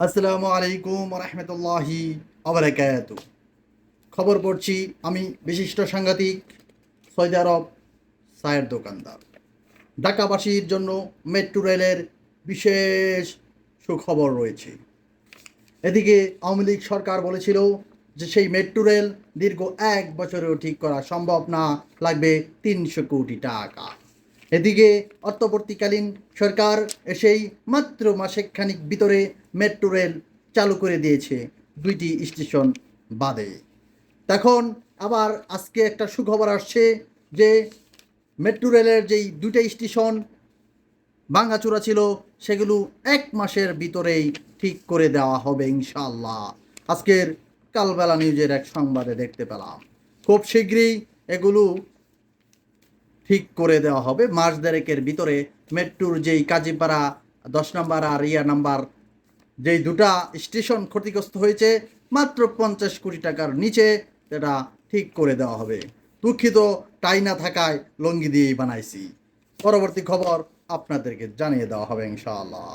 আসসালামু আলাইকুম রহমতুল্লাহি আবরাকাত খবর পড়ছি আমি বিশিষ্ট সাংঘাতিক সৌদি আরব চায়ের দোকানদার। ঢাকাবাসীর জন্য মেট্রো রেলের বিশেষ সুখবর রয়েছে। এদিকে আওয়ামী লীগ সরকার বলেছিল যে সেই মেট্রো রেল দীর্ঘ এক বছরেও ঠিক করা সম্ভব না, লাগবে তিনশো কোটি টাকা। এদিকে অর্থবর্তীকালীন সরকার এসেই মাত্র মাসেখানিক ভিতরে মেট্রো রেল চালু করে দিয়েছে দুইটি স্টেশন বাদে। তখন আবার আজকে একটা সুখবর আসছে যে মেট্রো রেলের যেই দুইটা স্টেশন ভাঙাচোরা ছিল, সেগুলো এক মাসের ভিতরেই ঠিক করে দেওয়া হবে ইনশাল্লাহ আজকের কালবেলা নিউজের এক সংবাদে দেখতে পেলাম। খুব শীঘ্রই এগুলো ঠিক করে দেওয়া হবে। মাস দেড়েকের ভিতরে মেট্রোর যেই কাজীপাড়া, দশ নম্বর আর ইয়া নাম্বার, যেই দুটা স্টেশন ক্ষতিগ্রস্ত হয়েছে, মাত্র পঞ্চাশ কোটি টাকার নিচে সেটা ঠিক করে দেওয়া হবে। দুঃখিত, টাই না থাকায় লঙ্গি দিয়েই বানাইছি। পরবর্তী খবর আপনাদেরকে জানিয়ে দেওয়া হবে ইনশাআল্লাহ।